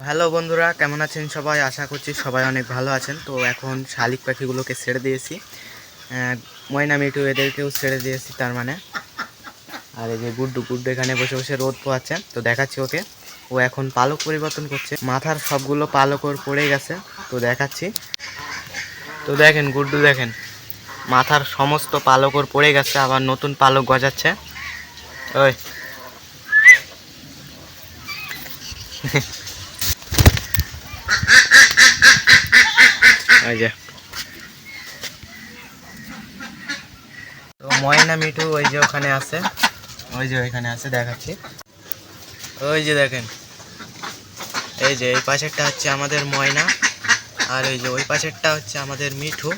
Hello বন্ধুরা, কেমন আছেন সবাই? আশা করছি সবাই অনেক ভালো আছেন। তো এখন শালিক পাখিগুলোকে ছেড়ে দিয়েছি। ময়না মিটু এদেরকেও ছেড়ে দিয়েছি তার মানে। আর এই যে গুড্ডু গুড্ডু এখানে বসে বসে রোদ পোয়াচ্ছে তো দেখাচ্ছি ওকে। ও এখন পালক পরিবর্তন করছে। মাথার সবগুলো পালক ওর পড়ে গেছে। তো দেখাচ্ছি। তো দেখেন, গুড্ডু দেখেন। মাথার সমস্ত পালক ওর পড়ে গেছে, আবার নতুন পালক গজাচ্ছে। ওই। ওই যে। ময়না মিঠু ওই যে ওখানে আছে। ওই যে ওইখানে আছে, দেখাচ্ছি। ওই যে দেখেন। এই যে, এই পাশেরটা হচ্ছে আমাদের ময়না। আর ওই যে ওই পাশেরটা হচ্ছে আমাদের মিঠু।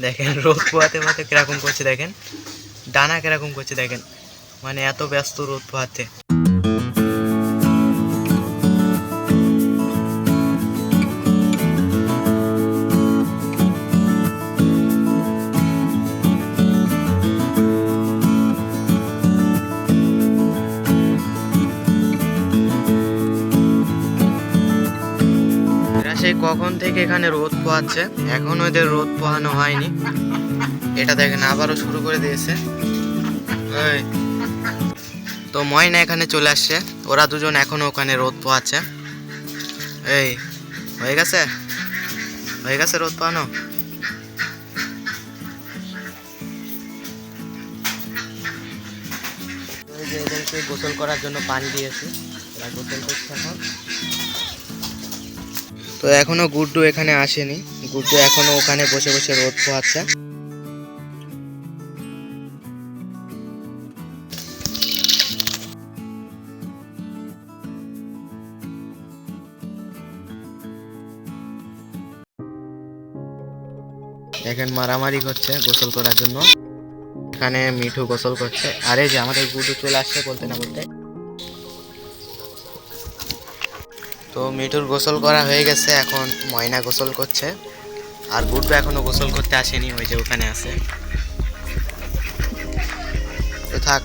দেখেন, রোদ পোয়াতে পোয়াতে কীরকম করছে দেখেন। ডানা কীরকম করছে দেখেন। মানে এত ব্যস্ত রোদ পোহাতে। কখন থেকে এখানে রোদ পোহাচ্ছে? এখন ওদের রোদ পোহানো হয়নি। এটা দেখেন, আবারও শুরু করে দিয়েছে। তো ময়না এখানে চলে আসছে। ওরা দুজন এখনও ওখানে রোদ পোহাচ্ছে। এই, হয়ে গেছে? হয়ে গেছে রোদ এদেরকে গোসল করার জন্য পানি দিয়েছি। গোসল করছে এখন। তো এখনও গুড্ডু এখানে আসেনি। গুড্ডু এখনও ওখানে বসে বসে রোদ পোহাচ্ছে। দেখেন মারামারি করছে গোসল করার জন্য। এখানে মিঠু গোসল করছে। আরে যে আমাদের গুড্ডু চলে আসছে বলতে না বলতে। তো মিঠুর গোসল করা হয়ে গেছে, এখন ময়না গোসল করছে। আর গুড্ডু এখনও গোসল করতে আসেনি, ওই যে ওখানে আছে। তো থাক।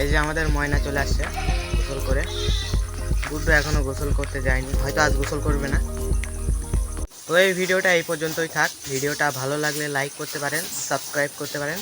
এই যে আমাদের ময়না চলে আসছে গোসল করে। গুড্ডু এখনও গোসল করতে যায়নি, হয়তো আজ গোসল করবে না। তো এই ভিডিওটা এই পর্যন্তই থাক। ভিডিওটা ভালো লাগলে লাইক করতে পারেন সাবস্ক্রাইব করতে পারেন।